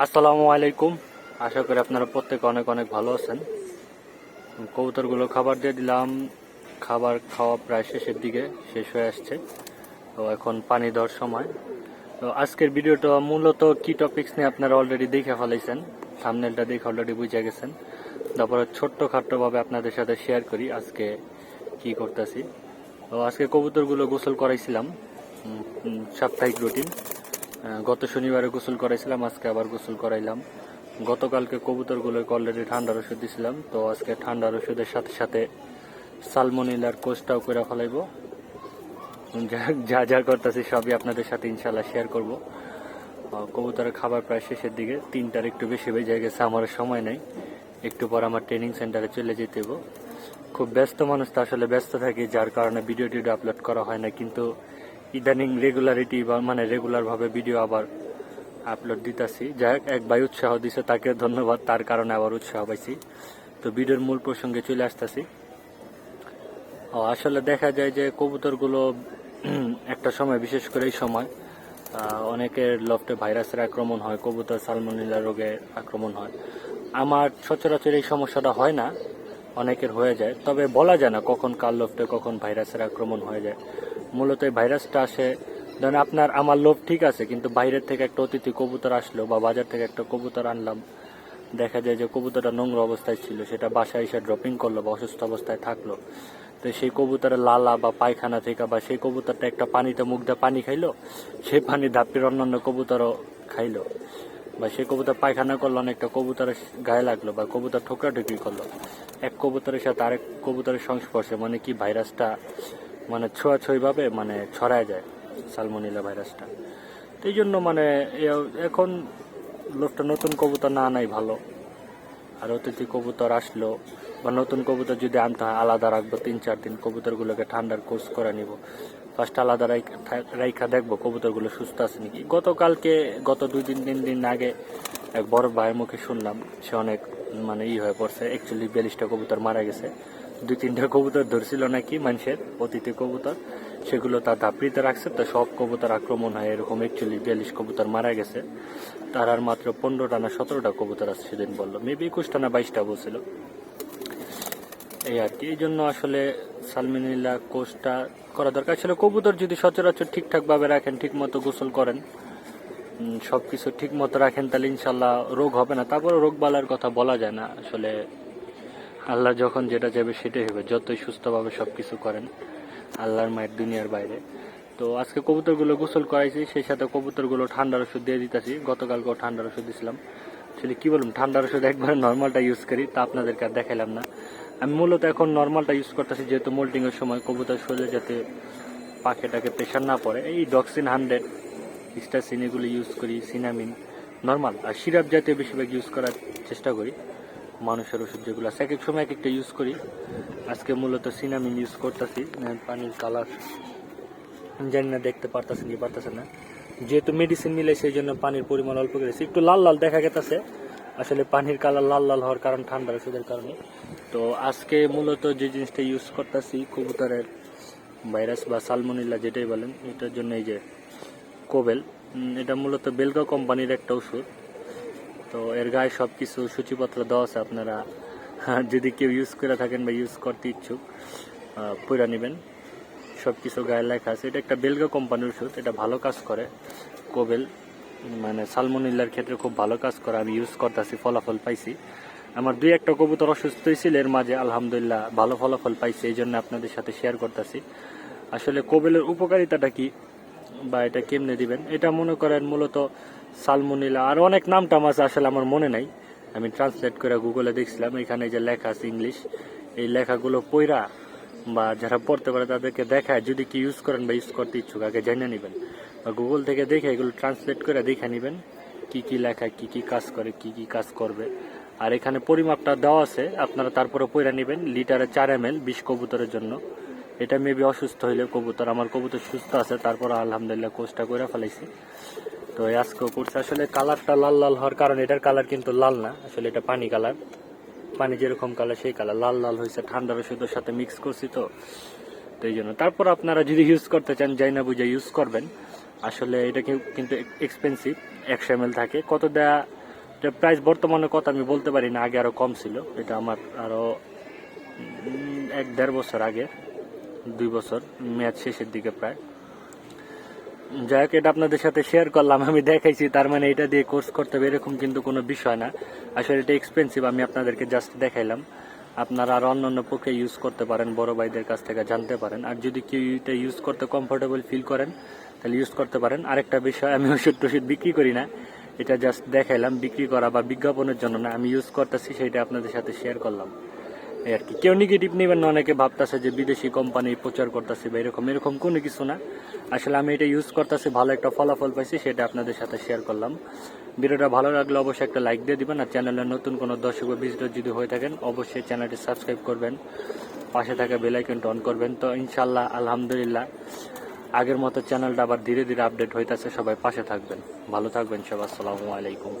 আসসালামু আলাইকুম। আশা করি আপনারা প্রত্যেকে অনেক অনেক ভালো আছেন। কবুতরগুলো খাবার দিয়ে দিলাম। খাবার খাওয়া প্রায় শেষের দিকে শেষ হয়ে আসছে। তো এখন পানি দেওয়ার সময়। তো আজকের ভিডিওটা মূলত কি টপিক্স নিয়ে আপনারা অলরেডি দেখে ফেলাইছেন সামনেলটা দেখে অলরেডি বুঝে গেছেন। তারপরে ছোট্ট খাট্টভাবে আপনাদের সাথে শেয়ার করি আজকে কি করতেছি। তো আজকে কবুতরগুলো গোসল করাইছিলাম। সাপ্তাহিক রুটিন গত শনিবারে গোসল করাইছিলাম, আজকে আবার গোসল করাইলাম। গতকালকে কবুতরগুলোকে অলরেডি ঠান্ডার ওষুধ দিছিলাম, তো আজকে ঠান্ডার ওষুধের সাথে সাথে সালমোনিলার কোষটাও করে ফেলাইব। যা- যা করতেছি সবই আপনাদের সাথে ইনশাল্লাহ শেয়ার করব। কবুতরের খাবার প্রায় শেষের দিকে, তিনটার একটু বেশি বেজে গেছে, আমার সময় নেই। একটু পর আমার ট্রেনিং সেন্টারে চলে যেতে। খুব ব্যস্ত মানুষ তো আসলে ব্যস্ত থাকি, যার কারণে ভিডিও টিডিও আপলোড করা হয় না, কিন্তু ইদানিং রেগুলারিটি বা মানে রেগুলার ভাবে ভিডিও আবার আপলোড দিতেছি। যাই হোক, এক ভাই উৎসাহ দিছে তাকে ধন্যবাদ তার কারণে আবার উৎসাহ পাইছি। তো ভিডিওর মূল প্রসঙ্গে চলে আসতেছি। আসলে দেখা যায় যে কবুতরগুলো একটা সময় বিশেষ করে এই সময় অনেকের লফটে ভাইরাসের আক্রমণ হয় কবুতর সালমোনিলা রোগে আক্রমণ হয়। আমার সচরাচর এই সমস্যাটা হয় না অনেকের হয়ে যায়। তবে বলা যায় না কখন কার লফটে কখন ভাইরাসের আক্রমণ হয়ে যায়। মূলত এই ভাইরাসটা আসে। ধরেন আপনার, আমার লোভ ঠিক আছে, কিন্তু বাইরের থেকে একটা অতিথি কবুতর আসলো বা বাজার থেকে একটা কবুতর আনলাম। দেখা যায় যে কবুতরটা নোংরা অবস্থায় ছিল, সেটা বাসায় এসে ড্রপিং করল বা অসুস্থ অবস্থায় থাকল। তো সেই কবুতরের লালা বা পায়খানা থেকে বা সেই কবুতরটা একটা পানিতে মুখ দিয়ে পানি খাইলো, সেই পানি ধাপির অন্যান্য কবুতরও খাইলো। বা সেই কবুতর পায়খানা করল, অনেকটা কবুতরের গায়ে লাগল বা কবুতর ঠোকরা ঠুকরি করল। এক কবুতরের সাথে আরেক কবুতরের সংস্পর্শে মানে কি ভাইরাসটা মানে ছোঁয়াছুঁই ভাবে মানে ছড়ায় যায় সালমোনিলা ভাইরাসটা। তো এই জন্য মানে এখন লোকটা নতুন কবুতর না আনাই ভালো। আর অতিথি কবুতর আসলো বা নতুন কবুতর যদি আনতে হয়, আলাদা রাখব, তিন, চার দিন কবুতরগুলোকে ঠান্ডার কোর্স করে নিব। ফার্স্ট আলাদা রাইখ- রাইখা দেখব কবুতরগুলো সুস্থ আছে নাকি। গতকালকে, গত দুই দিন, তিন দিন আগে এক বড় ভাইয়ের মুখে শুনলাম, সে অনেক মানে ই হয়ে পড়ছে অ্যাকচুয়ালি বিয়াল্লিশটা কবুতর মারা গেছে। দুই তিনটা কবুতর ধরছিল নাকি মানুষের অতিথি কবুতর। সেগুলো তার ধাপড়িতে রাখছে তো সব কবুতর আক্রমণ হয় এরকম অ্যাকচুয়ালি বিয়াল্লিশ কবুতর মারা গেছে। তার আর মাত্র পনেরোটা না সতেরোটা কবুতর আছে সেদিন বলল। মেবি একুশটা না বাইশটা বলছিল। এই আর কি এই জন্য আসলে সালমিনিল্লা কোর্সটা করা দরকার ছিল। কবুতর যদি সচরাচর ঠিকঠাক ভাবে রাখেন ঠিক মতো গোসল করেন উম, সবকিছু ঠিক মতো রাখেন তাহলে ইনশাল্লাহ রোগ হবে না। তারপরে রোগ বালার কথা বলা যায় না। আসলে আল্লাহ যখন যেটা যাবে সেটাই হবে, যতই সুস্থভাবে সবকিছু করেন, আল্লাহর মায়ের দুনিয়ার বাইরে। তো আজকে কবুতরগুলো গোসল করাইছি, সেই সাথে কবুতরগুলো ঠান্ডার ওষুধ দিয়ে দিতেছি। গতকালকেও ঠান্ডার ওষুধ দিছিলাম। আসলে কি বলুন ঠান্ডার ওষুধ একবার নর্মালটা ইউজ করি, তা আপনাদেরকে আর দেখাইলাম না। আমি মূলত এখন নর্মালটা ইউজ করতেছি, যেহেতু মোল্টিং এর সময় কবুতর শরীরে যাতে পাখিটাকে প্রেশার না পড়ে। এই ডক্সিন হান্ড্রেড স্টাসিন এগুলো ইউজ করি সিনামিন নর্মাল আর সিরাপ জাতীয় বেশিরভাগ ইউজ করার চেষ্টা করি। মানুষের ওষুধ যেগুলো আছে। এক এক সময় এক একটা ইউজ করি। আজকে মূলত সিনামিন ইউজ করতেছি পানির কালার জানি না দেখতে পারতেছেন কি পারতেছেন না। যেহেতু মেডিসিন মিলে সেই জন্য পানির পরিমাণ অল্প করেছে একটু লাল লাল দেখা গেতেছে। আসলে পানির কালার লাল লাল হওয়ার কারণ ঠান্ডার ওষুধের কারণে। তো আজকে মূলত যে জিনিসটা ইউজ করতেছি, কবুতরের ভাইরাস বা সালমোনিল্লা যেটাই বলেন, এটার জন্য এই যে কোবেল এটা মূলত বেলগা কোম্পানির একটা ওষুধ তো এর গায়ে সব কিছু সূচিপত্র দেওয়া আছে আপনারা। যদি কেউ ইউজ করে থাকেন বা ইউজ করতে ইচ্ছুক পড়া নেবেন। সব কিছু গায়ে লেখা আছে। এটা একটা বেলগা কোম্পানির ওষুধ। এটা ভালো কাজ করে, কোবেল। মানে সালমোনিল্লার ক্ষেত্রে খুব ভালো কাজ করে। আমি ইউজ করতেছি, ফলাফল পাইছি। আমার দুই একটা কবুতর অসুস্থ ছিল এর মাঝে আলহামদুলিল্লাহ ভালো ফলাফল পাইছি। এই জন্য আপনাদের সাথে শেয়ার করতেছি। আসলে কোবেলের উপকারিতাটা কি বা এটা কেমনে দিবেন? এটা মনে করেন মূলত সালমোনিলা, আর অনেক নাম টাম আছে আসলে আমার মনে নাই। আমি ট্রান্সলেট করে গুগলে দেখছিলাম, এখানে যে লেখা আছে ইংলিশ এই লেখাগুলো পইরা বা যারা পড়তে পারে তাদেরকে দেখায়, যদি কি ইউজ করেন বা ইউজ করতে ইচ্ছুক, আগে জেনে নেবেন। বা গুগল থেকে দেখে এগুলো ট্রান্সলেট করে দেখে নেবেন, কি কি লেখা, কি কি কাজ করে, কি কি কাজ করবে। আর এখানে পরিমাপটা দেওয়া আছে, আপনারা তারপরে পয়রা নেবেন, লিটারে চার এম এল বিশ কবুতরের জন্য। এটা মেবি অসুস্থ হইলে কবুতর, আমার কবুতর সুস্থ আছে, তারপর আলহামদুলিল্লাহ কোর্সটা করে ফেলাইছি। তো এই আজকেও করছে। আসলে কালারটা লাল লাল হওয়ার কারণ এটার কালার কিন্তু লাল না। আসলে এটা পানি কালার পানি যেরকম কালার সেই কালার লাল লাল হয়েছে, ঠান্ডা ওষুধের সাথে মিক্স করছি তো। তো এই জন্য। তারপর আপনারা যদি ইউজ করতে চান, যাই না বুঝে ইউজ করবেন। আসলে এটা কিন্তু এক্সপেন্সিভ একশো এম থাকে। কত দেয়া এটা প্রাইস বর্তমানে কত আমি বলতে পারি না, আগে আরও কম ছিল। এটা আমার আরও এক দেড় বছর আগে, দুই বছর ম্যাচ শেষের দিকে প্রায়। যাই হোক, এটা আপনাদের সাথে শেয়ার করলাম, আমি দেখাইছি, তার মানে এটা দিয়ে কোর্স করতে হবে, এরকম কিন্তু কোনো বিষয় না। আসলে এটা এক্সপেন্সিভ আমি আপনাদেরকে জাস্ট দেখাইলাম। আপনারা আর অন্য অন্য পক্ষে ইউজ করতে পারেন, বড় ভাইদের কাছ থেকে জানতে পারেন। আর যদি কেউ এটা ইউজ করতে কমফোর্টেবল ফিল করেন, তাহলে ইউজ করতে পারেন। আরেকটা বিষয়, আমি ওষুধ টষুধ বিক্রি করি না, এটা জাস্ট দেখাইলাম, বিক্রি করা বা বিজ্ঞাপনের জন্য না, আমি ইউজ করতেছি, সেটা আপনাদের সাথে শেয়ার করলাম। এই আর কি। কেউ নেগেটিভ নেবেন অনেকে ভাবতেছে যে বিদেশি কোম্পানি প্রচার করতেছে বা এরকম এরকম কোনো কিছু না। আসলে আমি এটা ইউজ করতেছি, ভালো একটা ফলাফল পাইছি, সেটা আপনাদের সাথে শেয়ার করলাম। ভিডিওটা ভালো লাগলে অবশ্যই একটা লাইক দিয়ে দিবেন, আর চ্যানেলে নতুন কোনো দর্শক বা ভিজিটর যদি হয়ে থাকেন, অবশ্যই চ্যানেলটি সাবস্ক্রাইব করবেন। পাশে থাকা বেল আইকনটা অন করবেন। তো ইনশাল্লাহ আলহামদুলিল্লাহ, আগের মতো চ্যানেলটা আবার ধীরে ধীরে আপডেট হইতেছে, সবাই পাশে থাকবেন। ভালো থাকবেন সব আসসালামু আলাইকুম।